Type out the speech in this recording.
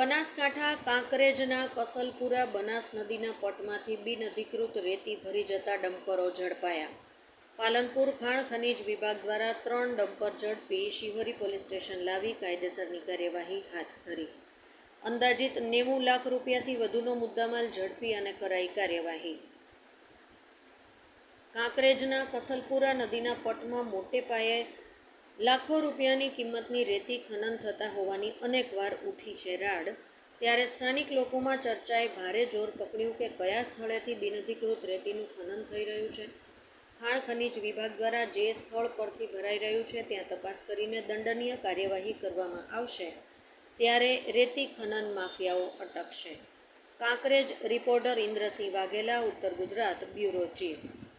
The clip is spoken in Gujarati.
બનાસકાંઠા, કાંકરેજના કસલપુરા, બનાસ નદીના પટમાંથી બિન અધિકૃત રેતી ભરી જતા ડમ્પરો ઝડપાયા. પાલનપુર ખાણ ખનીજ વિભાગ દ્વારા ત્રણ ડમ્પર ઝડપી શિહોરી પોલીસ સ્ટેશન લાવી કાયદેસરની કાર્યવાહી હાથ ધરી. અંદાજિત નેવું લાખ રૂપિયાથી વધુનો મુદ્દામાલ ઝડપી અને કરાઈ કાર્યવાહી. કાંકરેજના કસલપુરા નદીના પટમાં મોટે પાયે લાખો રૂપિયાની કિંમતની રેતી ખનન થતા હોવાની અનેકવાર ઉઠી છે રાડ. ત્યારે સ્થાનિક લોકોમાં ચર્ચાએ ભારે જોર પકડ્યું કે કયા સ્થળેથી બિનઅધિકૃત રેતીનું ખનન થઈ રહ્યું છે. ખાણ ખનિજ વિભાગ દ્વારા જે સ્થળ પરથી ભરાઈ રહ્યું છે ત્યાં તપાસ કરીને દંડનીય કાર્યવાહી કરવામાં આવશે. ત્યારે રેતી ખનન માફિયાઓ અટકશે. કાંકરેજ રિપોર્ટર ઇન્દ્રસિંહ વાઘેલા, ઉત્તર ગુજરાત, બ્યુરો ચીફ.